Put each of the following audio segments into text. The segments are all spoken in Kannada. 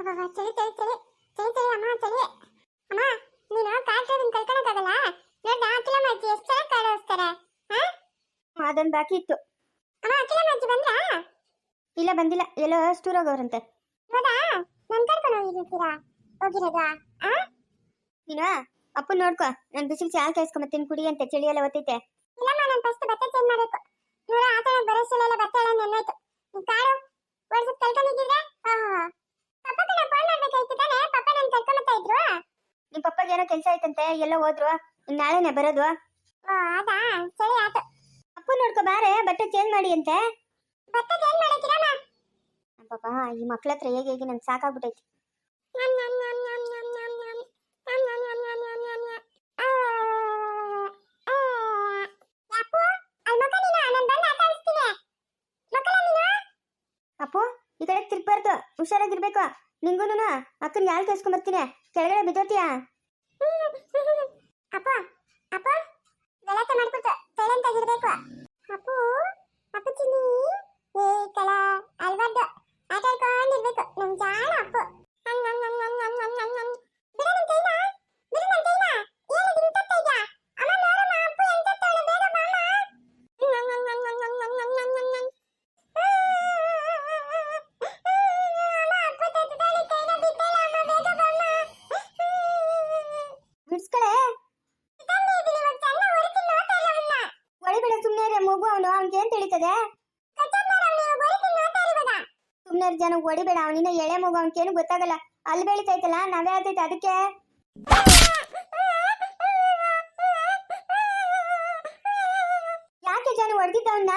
ಅಬ್ಬಬ್ಬಬ್ಬ, ಚಳಿ ಚಳಿ ಚಳಿ. ಚಳಿ ಚಳಿ ಅಮ್ಮ ಚಳಿ. ಅಮ್ಮ ನೀನು ಕಾರ್ ಡ್ರೈವಿಂಗ್ ಕಲ್ಕೊಳಕ್ಕಾಗಲ್ಲ ನೋಡ್ದ ಅಖಿಲ ಮಾಜಿ ಎಷ್ಟು ಚೆನ್ನಾಗಿ ಕಾರ್ ಓಡಿಸ್ತಾರೆ? ಹಾ? ಅದೊಂದು ಬಾಕಿ ಇತ್ತು. ಅಮ್ಮ ಅಖಿಲ ಮಾಜಿ ಬಂದ್ರಾ? ಇಲ್ಲ ಬಂದಿಲ್ಲ. ಎಲ್ಲೋ ಸ್ಟೂರ್ ಹೋಗೋರಂತೆ. ಹೌದಾ? ನನ್ ಕರ್ಕೊಂಡು ಹೋಗಿರ್ತೀರಾ ಹೋಗಿರೋದಾ? ಆ? ನೀನು? ಅಪ್ಪ ನೋಡ್ಕೊ. ನಾನು ಬಿಸಿಲು ಚಾ ಮತ್ತೆ ಕುಡಿ ಅಂತ. ಚಳಿ ಎಲ್ಲ ಒತ್ತೈತೆ. ಇಲ್ಲಮ್ಮ ನಾನು ಫಸ್ಟ್ ಬಟ್ಟೆ ಚೇಂಜ್ ಮಾಡಬೇಕು. ನೋಡ ಆತನ ಬರೋಷ್ಟೆಲ್ಲ ಬಟ್ಟೆ ನೆನ್ನೋಯ್ತು ಈ ಕಾರು ಓಡಿಸೋದು ಕಲ್ಕೊಂಡಿದ್ದೀರಾ? ಹಾಂ ಕಣ ಇತ್ತು ತಾನೆ ಪಪ್ಪ ನನ್ನ ಕರ್ಕೊಂಬತ್ತಾ ಇದ್ರು ನಿಮ್ಮ ಪಪ್ಪಗೆ ಏನೋ ಕೆಲಸ ಆಯ್ತಂತೆ ಎಲ್ಲೋ ಹೋದ್ರು ನಾಳೆನೇ ಬರೋದು ಓ ಅದಾ ಸರಿ ಆಯ್ತು ಅಪ್ಪು ನೋಡ್ಕೊ ಬಾರೆ ಬಟ್ಟೆ ಚೇಂಜ್ ಮಾಡಿ ಅಂತೆ ಬಟ್ಟೆ ಚೇಂಜ್ ಮಾಡಕ್ಕಿರಮ್ಮ ಪಾಪ ಈ ಮಕ್ಳ ಹತ್ರ ಹೇಗೆ ಹೇಗೆ ನಂಗೆ ಸಾಕಾಗ್ಬಿಟ್ಟೈತಿ ಅಪ್ಪು ಈ ಕಡೆ ತಿರ್ಗ್ಬಾರ್ದು ಹುಷಾರಾಗಿರ್ಬೇಕು ನಿಂಗೂನು ಅಕ್ಕನ ಯಾರು ಕಳ್ಸ್ಕೊಂಬರ್ತೀನಿ ಕೆಳಗಡೆ ಬಿದ್ದೋತಿಯಾ? ಅಪ್ಪ ಅಪ್ಪ, ಗಲಾಟೆ ಮಾಡ್ಬಿಟ್ಟು ಅಂತ ಆಗಿರ್ಬೇಕು ಅಪ್ಪು ಅಪ್ಪು ಚಿನ್ನಿ ಏ ಕಲ ಅಲ್ವದ್ದು ಆಟ ಆಡ್ಕೊಂಡಿರ್ಬೇಕು ನಮ್ ಜಾಣ ಅಪ್ಪು. ಇವಾಗ್. ಸುಮ್ಮನೆ ಜನ ಹೊಡಿಬೇಡ ಅವನಿನ ಎಳೆ ಮಗು ಅವನಿಗೇನು ಗೊತ್ತಾಗಲ್ಲ. ಅಲ್ಲಿ ಬೆಳಿತೈತಲ್ಲ ನಾವೇ ಆತೈತೆ ಅದಕ್ಕೆ? ಯಾಕೆ ಜನ ಹೊಡೆದಿದ್ದವನ್ನ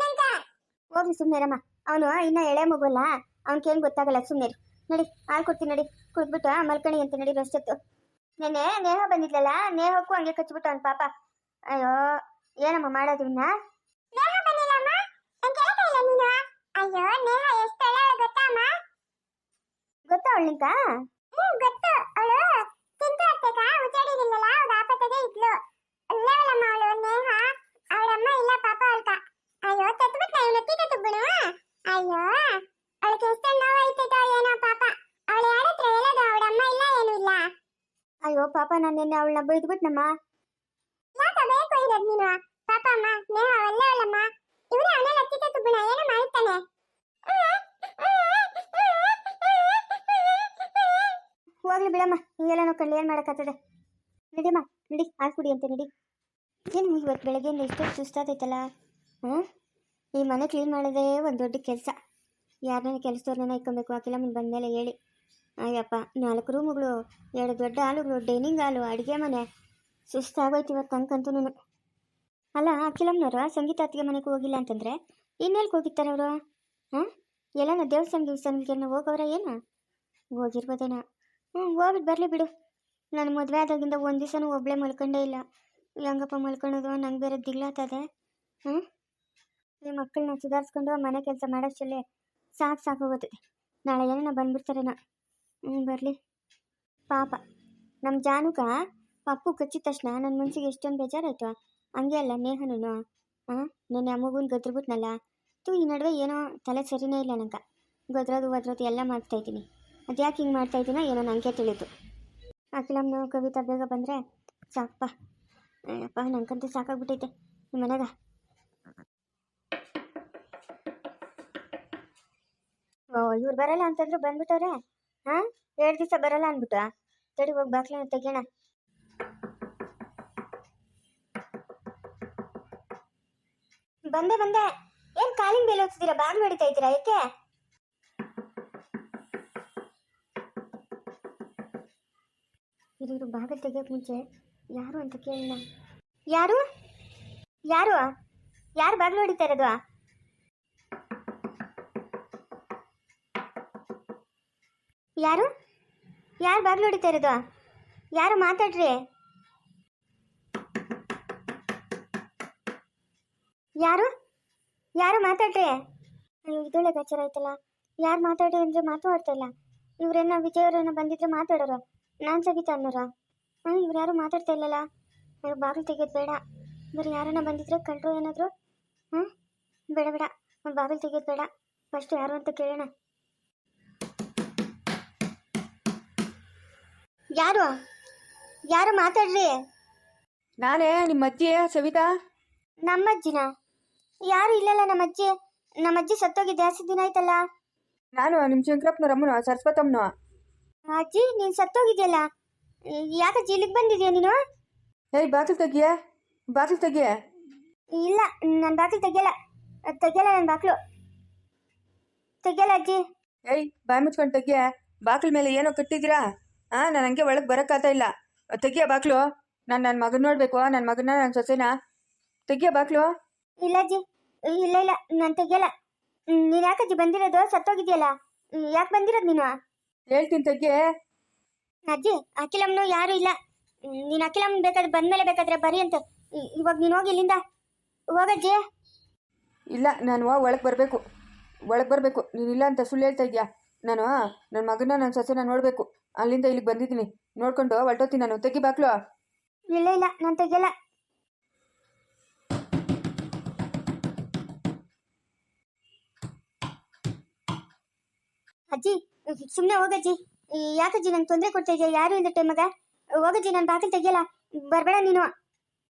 ನಂಗ. ಹೋಗ್ಲಿ ಸುಮ್ಮನೆ ರಮ್ಮ ಅವನು ಇನ್ನ ಎಳೆ ಮಗುಲ್ಲ ಅವ್ನಿಗೇನು ಗೊತ್ತಾಗಲ್ಲ ಸುಮ್ಮನೆ ನಡಿ, ಹಾಲು ಕೊಡ್ತೀನಿ ನಡಿ. ಕುಡ್ಬಿಟ್ಟು ಮಲ್ಕಣಿ ಅಂತ ನಡಿ ರಷ್ಟೊತ್ತು ನೆನ್ನೆ ನೇಹ ಬಂದಿದ್ಲಲ್ಲ ನೇಹಕ್ಕೂ ಹಂಗೆ ಕಚ್ಬಿಟ್ಟು ಅವ್ನ ಪಾಪ ಅಯ್ಯೋ ಏನಮ್ಮ ಮಾಡೋದು ಇನ್ನ ನೇಹ ಬಂದಿಲ್ಲಮ್ಮ? ನಂಗ್ ಕೇಳ್ತಾ ಇಲ್ಲ ನೀನು? ಅಯ್ಯೋ ನೇಹ ಎಷ್ಟ್ ಗೊತ್ತಾಮ್ಮ ಗೊತ್ತಾ ಅಮ್ಮ? ಗೊತ್ತಾ ಅವಳಿಂಕ ಹ್ಮ್ ಗೊತ್ತು ಅವಳು ಚಿಂಟು ಅತ್ತೆಗ ಹುಷಾರಿರ್ಲಿಲ್ಲಲ್ಲ ಅವ್ರ ಆಪತ್ತಿಗೆ ಇದ್ಲು ಒಳ್ಳೆಯವಳಮ್ಮ ಅವಳು ನೇಹ ಅವಳಮ್ಮ ಇಲ್ಲ ಪಾಪ ಅವಳ್ಕ ಅಯ್ಯೋ ತತ್ಬಿಟ್ಟ ಇವನು ಎತ್ತಿ ತತ್ಬಿಡು ಅಯ್ಯೋ ಅವಳಿಗೆ ಎಷ್ಟು ನೋವಾಯ್ತೈತೋ ಏನೋ ಪಾಪ ಅವಳು ಯಾರ ಹತ್ರ ಹೇಳೋದು ಅವಳಮ್ಮ ಇಲ್ಲ ಏನು ಇಲ್ಲ ಅಯ್ಯೋ ಪಾಪ ನಾನು ನಿನ್ನೆ ಅವಳನ್ನ ಬೈದ್ಬಿಟ್ನಮ್ಮ. ಯಾಕ ಬೇಕು ಇರೋದು ನೀನು? ಪಾಪ ಅಮ್ಮ ನೇಹ ಒಳ್ಳೆಯವಳಮ್ಮ ಇವನೇ ಅವನೆಲ್ಲ ಎತ್ತಿ ತತ್ಬಿಡ ಏನೋ ಮಾಡ್ತಾನೆ ಹೋಗ್ಲಿ ಬಿಡಮ್ಮ ಹಿಂಗೆಲ್ಲ ನೋಡ್ಕೊಂಡು ಏನು ಮಾಡಕತ್ತದೆ ನಡಿಯಮ್ಮ ನಡಿ ಹಾಲು ಕುಡಿ ಅಂತ ನಡಿ. ಏನು ಇವತ್ತು ಬೆಳಗ್ಗೆಯಿಂದ ಇಷ್ಟೊಂದು ಸುಸ್ತಾದೈತಲ್ಲ ಹಾಂ? ಈ ಮನೆ ಕ್ಲೀನ್ ಮಾಡೋದೇ ಒಂದು ದೊಡ್ಡ ಕೆಲಸ. ಯಾರನ್ನ ಕೆಲಸದವ್ರನ್ನ ಇಕ್ಕೊಬೇಕು ಆ ಮುಂದೆ ಬಂದಮೇಲೆ ಹೇಳಿ. ಅಯ್ಯಪ್ಪ ನಾಲ್ಕು ರೂಮುಗಳು, ಎರಡು ದೊಡ್ಡ ಹಾಲುಗಳು ಡೈನಿಂಗ್ ಹಾಲು ಅಡುಗೆ ಮನೆ. ಸುಸ್ತಾಗೋಯ್ತು ಇವತ್ತು ತನಕಂತೂ ಅಲ್ಲ ಅಖಿಲಮ್ನವರು ಸಂಗೀತ ಅತ್ತಿಗೆ ಮನೆಗೆ ಹೋಗಿಲ್ಲ ಅಂತಂದರೆ ಇನ್ನೆಲ್ಲಿ ಹೋಗಿರ್ತಾರೆ ಅವರು? ಹಾಂ? ಎಲ್ಲನ ದೇವಸ್ಥಾನ ದೇವಸ್ಥಾನಕ್ಕೆ ಹೋಗೋರ ಏನು? ಹೋಗಿರ್ಬೋದೇನೋ. ಹ್ಞೂ ಹೋಗ್ಬಿಟ್ಟು ಬರಲಿ ಬಿಡು. ನಾನು ಮದುವೆ ಆದಾಗಿಂದ ಒಂದು ದಿವಸನೂ ಒಬ್ಬಳೇ ಮಲ್ಕೊಂಡೇ ಇಲ್ಲ. ಹೆಂಗಪ್ಪ ಮಲ್ಕೊಳ್ಳೋದು ನಂಗೆ ಬೇರೆ ದಿಗ್ಲಾತದೆ. ಹ್ಞೂ ಈ ಮಕ್ಕಳನ್ನ ಸುಧಾರಿಸ್ಕೊಂಡು ಮನೆ ಕೆಲಸ ಮಾಡೋಷ್ಟಲ್ಲೇ ಸಾಕು ಹೋಗುತ್ತೆ ನಾಳೆ ಏನೋ ಬಂದ್ಬಿಡ್ತಾರೇನೋ. ಬರಲಿ. ಪಾಪ. ನಮ್ಮ ಜಾನುಕ ಪಪ್ಪು ಕಚ್ಚಿದ ತಕ್ಷಣ ನನ್ನ ಮನಸ್ಸಿಗೆ ಎಷ್ಟೊಂದು ಬೇಜಾರಾಯ್ತು. ಹಂಗೆ ಅಲ್ಲ ನೇಹನೂ ಹಾಂ ನೆನ್ನೆ ಆ ಮಗುನ ಗದ್ರಬಿಟ್ನಲ್ಲ ತು, ಈ ನಡುವೆ ಏನೋ ತಲೆ ಸರಿನೇ ಇಲ್ಲ ನಂಗೆ. ಗದ್ರೋದು ಒದ್ರೋದು ಎಲ್ಲ ಮಾಡ್ತಾಯಿದ್ದೀನಿ ಅದು ಯಾಕೆ ಹಿಂಗೆ ಮಾಡ್ತಾಯಿದ್ದೀನೋ ಏನೋ ನನಗೆ ತಿಳಿದು. ಅಖಿಲಮ್ನು ಕವಿತಾ ಬೇಗ ಬಂದರೆ ಸಾಕಪ್ಪ ಅಯ್ಯಪ್ಪ, ನಂಗಂತೂ ಸಾಕಾಗ್ಬಿಟ್ಟೈತೆ. ನಿಮ್ಮ ಮನೆಗ. ಇವ್ರು ಬರಲ್ಲ ಅಂತಂದ್ರು ಬಂದ್ಬಿಟ್ಟವ್ರೆ. ಹಾಂ? ಎರಡು ದಿವಸ ಬರಲ್ಲ ಅಂದ್ಬಿಟ್ಟು. ತಡಿ ಹೋಗಿ ಬಾಕ್ಲನ್ನ ತೆಗಿಯೋಣ. ಬಂದೆ ಬಂದೆ. ಏನು ಕಾಲಿನ ಮೇಲೆ ಹೋಗ್ತಿದ್ದೀರಾ ಬಾಗಿಲು ಹೊಡಿತಾ ಇದ್ದೀರಾ ಯಾಕೆ? ಇವರು ಬಾಗಿಲು ತೆಗಿಯೋಕೆ ಮುಂಚೆ ಯಾರು ಅಂತ ಕೇಳೋಣ. ಯಾರು? ಯಾರು? ಯಾರು ಬಾಗಿಲು ಹೊಡಿತಾ ಇರೋದು? ಯಾರು? ಯಾರು ಬಾಗಿಲು ಹೊಡಿತಾ ಇರೋದು? ಯಾರು ಮಾತಾಡ್ರಿ? ಯಾರು? ಯಾರು ಮಾತಾಡ್ರಿ? ಅಯ್ಯೋ, ಇದೊಳ್ಳೆ ಬೇಚಾರ ಆಯ್ತಲ್ಲ. ಯಾರು ಮಾತಾಡ್ರಿ ಅಂದ್ರೆ ಮಾತಾಡ್ತಾ ಇಲ್ಲ. ಇವ್ರೇನ ವಿಜಯ್ ಅವ್ರೇನ ಬಂದಿದ್ರೆ ಮಾತಾಡೋರು. ನಾನು ಸವಿತಾ ಅನ್ನೋರು. ಹಾಂ, ಇವ್ರು ಯಾರು ಮಾತಾಡ್ತಾ ಇಲ್ಲಲ್ಲ? ಅಯ್ಯೋ, ಬಾಗಿಲು ತೆಗೆಯೋದು ಬೇಡ. ಇವ್ರು ಯಾರನ್ನ ಬಂದಿದ್ರೆ ಕಳ್ಳರು ಏನಾದರೂ? ಹಾಂ? ಬೇಡ ಬೇಡ. ಬಾಗಿಲು ತೆಗೆಯೋದು ಬೇಡ. ಫಸ್ಟ್ ಯಾರು ಅಂತ ಕೇಳೋಣ. ಯಾರು? ಯಾರು ಮಾತಾಡ್ರಿ? ನಾನೇ ನಿಮ್ಮ ಅಜ್ಜಿ ಸವಿತಾ? ನಮ್ಮಜ್ಜಿನ? ಯಾರು ಇಲ್ಲಲ್ಲ ನಮ್ಮ ಅಜ್ಜಿ ನಮ್ಮ ಅಜ್ಜಿ ಸತ್ತೋಗಿ ಜಾಸ್ತಿ ದಿನ ಆಯ್ತಲ್ಲ? ನಾನು ನಿಮ್ಮ ಶಂಕರಪ್ಪನ ಅಮ್ಮನು ಸರಸ್ವತಮ್ಮನು? ಅಜ್ಜಿ ನೀನು ಸತ್ತೋಗಿದ್ಯಲ್ಲ? ಯಾಕೆ ಜೀಲಿಗೆ ಬಂದಿದ್ಯಾ ನೀನು? ಏಯ್ ಬಾಗಿಲು ತೆಗಿಯ? ಬಾಗಿಲು ತೆಗಿಯ? ಇಲ್ಲ ನನ್ನ ಬಾಗಿಲು ತೆಗಿಯಲ್ಲ. ತೆಗಿಯಲ್ಲ ನನ್ನ ಬಾಗಿಲು ತೆಗಿಯಲ್ಲ ಅಜ್ಜಿ. ಏಯ್ ಬಾಯಿ ಮುಚ್ಕೊಂಡು ತೆಗಿಯ? ಬಾಗಿಲ ಮೇಲೆ ಏನೋ ಕಟ್ಟಿದ್ದೀರಾ? ಹಾಂ ನಾನು ಹಂಗೆ ಒಳಗೆ ಬರೋಕ್ಕಾಗ್ತಾ ಇಲ್ಲ. ತೆಗಿಯ ಬಾಕ್ಲು. ನಾನು ನನ್ನ ಮಗನ ನೋಡಬೇಕು. ನನ್ನ ಮಗನ ನನ್ನ ಸೊಸೆನ. ತೆಗಿಯ ಬಾಕ್ಲು. ಇಲ್ಲ ಅಜ್ಜಿ. ಇಲ್ಲ ಇಲ್ಲ. ನಾನು ತೆಗಿಯಲ್ಲ. ನೀನು ಯಾಕಜ್ಜಿ ಬಂದಿರೋದು? ಸತ್ತೋಗಿದ್ಯಲ್ಲ. ಯಾಕೆ ಬಂದಿರೋದು ನೀನು? ಹೇಳ್ತೀನಿ ತೆಗಿಯ. ಅಜ್ಜಿ ಅಖಿಲಮ್ಮನು ಯಾರು ಇಲ್ಲ. ನೀನು ಅಖಿಲಮ್ಮನ ಬೇಕಾದ್ರೆ ಬಂದ್ಮೇಲೆ ಬೇಕಾದ್ರೆ ಬರಿ ಅಂತ. ಇವಾಗ ನೀನು ಹೋಗಿ ಇಲ್ಲಿಂದ. ಹೋಗಜ್ಜಿ ಇಲ್ಲ ನಾನು ಒಳಗೆ ಬರಬೇಕು. ಒಳಗೆ ಬರಬೇಕು. ನೀನಿಲ್ಲ ಅಂತ ಸುಳ್ಳು ಹೇಳ್ತಾ ಇದೆಯಾ? ನಾನು ನನ್ನ ಮಗನ ನನ್ನ ಸೊಸೆನ ನೋಡಬೇಕು. ಅಲ್ಲಿಂದ ಇಲ್ಲಿಗೆ ಬಂದಿದ್ದೀನಿ. ನೋಡ್ಕೊಂಡು ಹೊರಟೋತೀನಿ ನಾನು. ತೆಗಿ ಬಾಕ್ಲು. ಇಲ್ಲ ಇಲ್ಲ ನಾನು ತೆಗಿಯಲ್ಲ. ಅಜ್ಜಿ ಸುಮ್ಮನೆ ಹೋಗಜ್ಜಿ ಯಾಕಜ್ಜಿ ನಂಗೆ ತೊಂದರೆ ಕೊಡ್ತಾ ಇದೆಯಾ? ಯಾರು ಇಲ್ಲ ಟೈಮಾಗ ಹೋಗಜ್ಜಿ ನಾನು ಬಾಕಲ್ ತೆಗಿಯಲ್ಲ. ಬರಬೇಡ ನೀನು.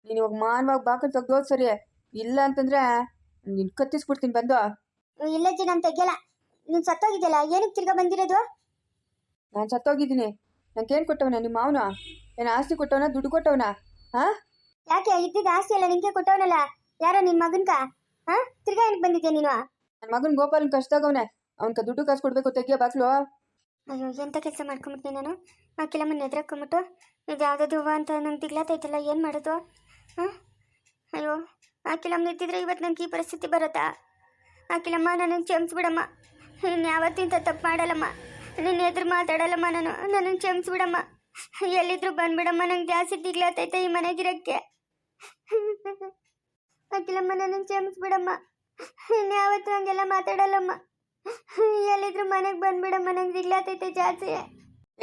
ನೀನು ಇವಾಗ ಮಾನವಾಗಿ ಬಾಕಲ್ ತೆಗ್ದೋದು ಸರಿ. ಇಲ್ಲ ಅಂತಂದ್ರೆ ನಿನ್ ಕತ್ತಿಸ್ಬಿಡ್ತೀನಿ ಬಂದು. ಇಲ್ಲಜ್ಜಿ ನಾನು ತೆಗಿಯಲ್ಲ. ನೀನು ಸತ್ತೋಗಿದ್ಯಲ್ಲ ಏನಕ್ಕೆ ತಿರ್ಗಾ ಬಂದಿರೋದು? ನಾನು ಸತ್ತೋಗಿದ್ದೀನಿ. ಏನು ಕೊಟ್ಟವನ ನಿಮ್ಮ ಮಾವನ? ಏನು ಆಸ್ತಿ ಕೊಟ್ಟವನ ದುಡ್ಡು ಕೊಟ್ಟವನ? ಹಾಂ? ಯಾಕೆ ಇದ್ದಿದ್ದ ಆಸ್ತಿ ಎಲ್ಲ ನಿಂಗೆ ಕೊಟ್ಟವನಲ್ಲ? ಯಾರೋ ನಿನ್ನ ಮಗನ್ಕ? ಹಾ? ತಿರ್ಗಾ ಏನಕ್ಕೆ ಬಂದಿದ್ಯಾ ನೀನು? ನನ್ನ ಮಗನ ಗೋಪಾಲನ್ ಕಷ್ಟದಾಗವನೆ ಅವನ್ಕ ದುಡ್ಡು ಕಾಸು ಕೊಡ್ಬೇಕು ತೆಗಿಯೋ ಬಾಕ್ಲು. ಅಯ್ಯೋ ಎಂತ ಕೆಲಸ ಮಾಡ್ಕೊಂಬಿಟ್ಟೆ ನಾನು? ಆ ಕೆಲಮ್ಮನ್ನ ಎದ್ರಕ್ಕೊಂಬಿಟ್ಟು ಇದು ಯಾವುದದು ಹೂವು ಅಂತ ನಂಗೆ ತಿಗ್ಲಾತೈತಲ್ಲ ಏನು ಮಾಡೋದು? ಹಾಂ? ಅಯ್ಯೋ ಆ ಇದ್ದಿದ್ರೆ ಇವತ್ತು ನಂಗೆ ಈ ಪರಿಸ್ಥಿತಿ ಬರುತ್ತಾ? ಆ ಕೆಲಮ್ಮ ನನ್ನನ್ನು ಕ್ಷಮಿಸ್ಬಿಡಮ್ಮ. ಇನ್ನು ಯಾವತ್ತಿಂತ ತಪ್ಪು ಮಾಡಲ್ಲಮ್ಮ. ನಿನ್ನ ಎದುರು ಮಾತಾಡಲ್ಲಮ್ಮ ನಾನು. ನನಗೆ ಕ್ಷಮಿಸ್ಬಿಡಮ್ಮ. ಎಲ್ಲಿದ್ರು ಬಂದ್ಬಿಡಮ್ಮ. ನಂಗೆ ಜಾಸ್ತಿ ತಿಗ್ಲಾತೈತೆ ಈ ಮನೆಗಿರಕ್ಕೆ. ಅಕ್ಕಿಲಮ್ಮ ನನ್ನನ್ನು ಕ್ಷಮಿಸ್ಬಿಡಮ್ಮ. ಇನ್ನು ಯಾವತ್ತು ಹಂಗೆಲ್ಲ ಮಾತಾಡಲ್ಲಮ್ಮ. ಎಲ್ಲಿದ್ರು ಮನೆಗೆ ಬಂದ್ಬಿಡಮ್ಮ. ನಂಗೆ ದಿಗ್ಲಾತೈತೆ ಜಾಸ್ತಿ.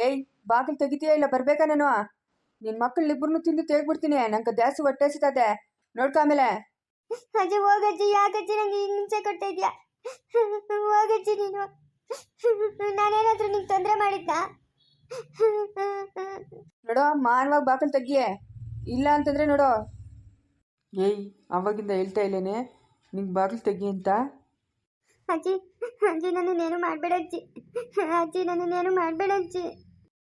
ಏಯ್ ಬಾಗಿಲು ತೆಗಿತೀಯ ಇಲ್ಲ ಬರ್ಬೇಕಾ ನಾನು? ನಿನ್ನ ಮಕ್ಕಳಿಬ್ಬರನ್ನು ತಿಂದು ತೆಗ್ಬಿಡ್ತೀನಿ. ನಂಗೆ ಜಾಸ್ತಿ ಹೊಟ್ಟೆ ಸಿಗ್ತದೆ ನೋಡ್ಕೊ ಆಮೇಲೆ. ಅಜ್ಜಿ ಹೋಗಜ್ಜಿ. ಯಾಕಜ್ಜಿ ನಂಗೆ ಈಗ ಮುಂಚೆ ಕೊಟ್ಟಿದ್ಯಾ ಇದೆಯಾ? ಹೋಗಜ್ಜಿ ನೀನು. ನಾನೇನಾದ್ರೂ ನಿಂಗೆ ತೊಂದರೆ ಮಾಡಿದ್ದ? ನೋಡೋ ಮಾನವಾಗ ಬಾಕಲ್ ತೆಗಿಯೇ. ಇಲ್ಲ ಅಂತಂದ್ರೆ ನೋಡೋ. ಏಯ್ ಅವಾಗಿಂದ ಹೇಳ್ತಾ ಇಲ್ಲೇನೆ ನಿಂಗೆ ಬಾಗಿಲು ತೆಗಿ ಅಂತ? ಅಜ್ಜಿ ಅಜ್ಜಿ ನನ್ನನ್ನೇನು ಮಾಡಬೇಡ ಅಜ್ಜಿ. ಅಜ್ಜಿ ನನ್ನನ್ನೇನು ಮಾಡಬೇಡ ಅಜ್ಜಿ.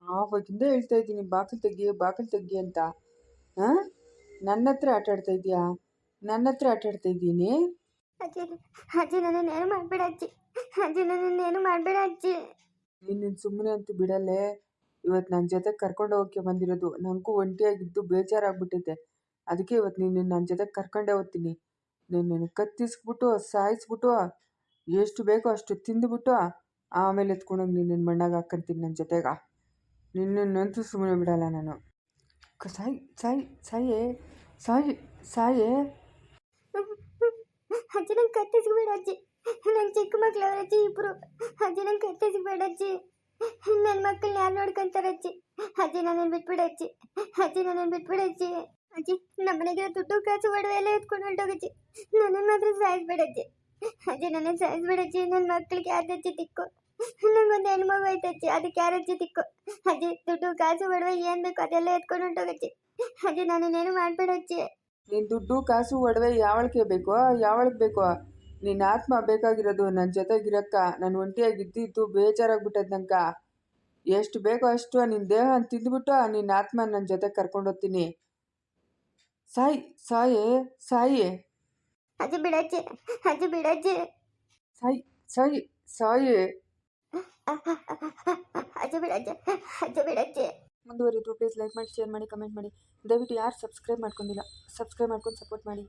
ಆವಾಗಿಂದ ಹೇಳ್ತಾ ಇದ್ದೀನಿ ಬಾಗಿಲು ತೆಗಿ ಬಾಗಿಲು ತೆಗಿ ಅಂತ. ಹಾಂ? ನನ್ನ ಹತ್ರ ಆಟಾಡ್ತಾ ಇದೀಯಾ? ನನ್ನ ಹತ್ರ ಆಟಾಡ್ತಾ ಇದ್ದೀನಿ ಅಜ್ಜಿ ಅಜ್ಜಿ ಏನು ಮಾಡಬೇಡ ಅಜ್ಜಿ? ಅಜ್ಜಿ ಏನು ಮಾಡಬೇಡ ಅಜ್ಜಿ? ನೀನು ಸುಮ್ಮನೆ ಅಂತೂ ಬಿಡಲ್ಲೇ. ಇವತ್ತು ನನ್ನ ಜೊತೆ ಕರ್ಕೊಂಡು ಹೋಗಕ್ಕೆ ಬಂದಿರೋದು ನನಗೂ ಒಂಟಿಯಾಗಿದ್ದು ಬೇಜಾರಾಗ್ಬಿಟ್ಟಿದೆ ಅದಕ್ಕೆ ಇವತ್ತು ನೀನು ನನ್ನ ಜೊತೆ ಕರ್ಕೊಂಡೇ ಹೋಗ್ತೀನಿ. ನಿನ್ನನ್ನು ಕತ್ತಿಸ್ಬಿಟ್ಟು, ಸಾಯಿಸ್ಬಿಟ್ಟು, ಎಷ್ಟು ಬೇಕೋ ಅಷ್ಟು ತಿಂದುಬಿಟ್ಟು ಆಮೇಲೆ ಎತ್ಕೊಂಡೋಗಿ ನಿನ್ನ ಮಣ್ಣಾಗ ಹಾಕ್ಕಂತೀನಿ ನನ್ನ ಜೊತೆಗ. ನಿನ್ನನ್ನಂತೂ ಸುಮ್ಮನೆ ಬಿಡಲ್ಲ ನಾನು. ಸಾಯಿ ಸಾಯಿ, ಸಾಯೇ ಸಾಯಿ, ಸಾಯೇ. ಅಜ್ಜಿ, ನಂಗೆ ಕತ್ತಿಸ್ಬೇಡ ಅಜ್ಜಿ. ನಂಗೆ ಚಿಕ್ಕ ಮಕ್ಳು ಅವ್ರ ಅಜ್ಜಿ ಇಬ್ರು. ಅಜ್ಜಿ, ನಂಗೆ ಕತ್ತಿಸ್ಬೇಡ ಅಜ್ಜಿ. ನನ್ನ ಮಕ್ಕಳನ್ನ ಯಾರು ನೋಡ್ಕೊಂತಾರೆ ಅಜ್ಜಿ? ಅಜ್ಜಿ ನನ್ನನ್ನು ಬಿಟ್ಬಿಡ ಅಜ್ಜಿ. ಅಜ್ಜಿ ನನ್ನನ್ನು ಬಿಟ್ಬಿಡ ಅಜ್ಜಿ. ಅಜ್ಜಿ ನಮ್ಮ ಮನೆಗೆ ದುಡ್ಡು ಕಾಸು ಒಡವೆ ಎಲ್ಲ ಎತ್ಕೊಂಡು ಹೊರಟೋಗಜ್ಜಿ ನನ್ನನ್ನು ಮಾತ್ರ ಸಾಯಿಸ್ಬೇಡ ಅಜ್ಜಿ. ಅಜ್ಜಿ ನನ್ನನ್ನು ಸಾಯಿಸ್ಬೇಡ ಅಜ್ಜಿ. ನನ್ನ ಮಕ್ಕಳಿಗೆ ಯಾರು ಅಜ್ಜಿ ತಿಕ್ಕು ನಂಗೊಂದು ಹೆಣ್ಮಗು ಐತೆ ಅಜ್ಜಿ. ಅದಕ್ಕೆ ಯಾರು ಅಜ್ಜಿ ತಿಕ್ಕು ಅಜ್ಜಿ, ದುಡ್ಡು, ಕಾಸು, ಒಡವೆ ಏನು ಬೇಕು ಅದೆಲ್ಲ ಎತ್ಕೊಂಡು ಹೊರಟೋಗಜ್ಜಿ ಅಜ್ಜಿ. ನನ್ನನ್ನೇನು ಮಾಡಬೇಡ ಅಜ್ಜಿ. ನೀನು ದುಡ್ಡು ಕಾಸು ಒಡವೆ ಯಾವಳಿಗೆ ಬೇಕೋ ಯಾವಳಕ್ಕೆ ಬೇಕೋ. ನಿನ್ನ ಆತ್ಮ ಬೇಕಾಗಿರೋದು ನನ್ನ ಜೊತೆಗಿರಕ್ಕ. ನಾನು ಒಂಟಿಯಾಗಿದ್ದಿದ್ದು ಬೇಜಾರಾಗ್ಬಿಟ್ಟದ ನಂಗೆ ಎಷ್ಟು ಬೇಕೋ ಅಷ್ಟು ನಿನ್ನ ದೇಹ ತಿಂದ್ಬಿಟ್ಟು ನಿನ್ನ ಆತ್ಮ ನನ್ನ ಜೊತೆ ಕರ್ಕೊಂಡೋಗ್ತೀನಿ. ಸಾಯಿ ಸಾಯೇ ಸಾಯಿ. ಅಜ್ಜಿ ಬಿಡಜ್ಜಿ ಅಜ್ಜಿ ಬಿಡಜ್ಜಿ. ಸಾಯಿ ಸಾಯಿ ಸಾಯಿ. ಅಜ್ಜಿ ಬಿಡಜ್ಜಿ ಅಜ್ಜಿ ಬಿಡಜ್ಜಿ. ಮುಂದುವರಿದು ಪ್ಲೀಸ್ ಲೈಕ್ ಮಾಡಿ ಶೇರ್ ಮಾಡಿ ಕಮೆಂಟ್ ಮಾಡಿ. ದಯವಿಟ್ಟು ಯಾರು ಸಬ್ಸ್ಕ್ರೈಬ್ ಮಾಡ್ಕೊಂಡಿಲ್ಲ ಸಬ್ಸ್ಕ್ರೈಬ್ ಮಾಡ್ಕೊಂಡು ಸಪೋರ್ಟ್ ಮಾಡಿ.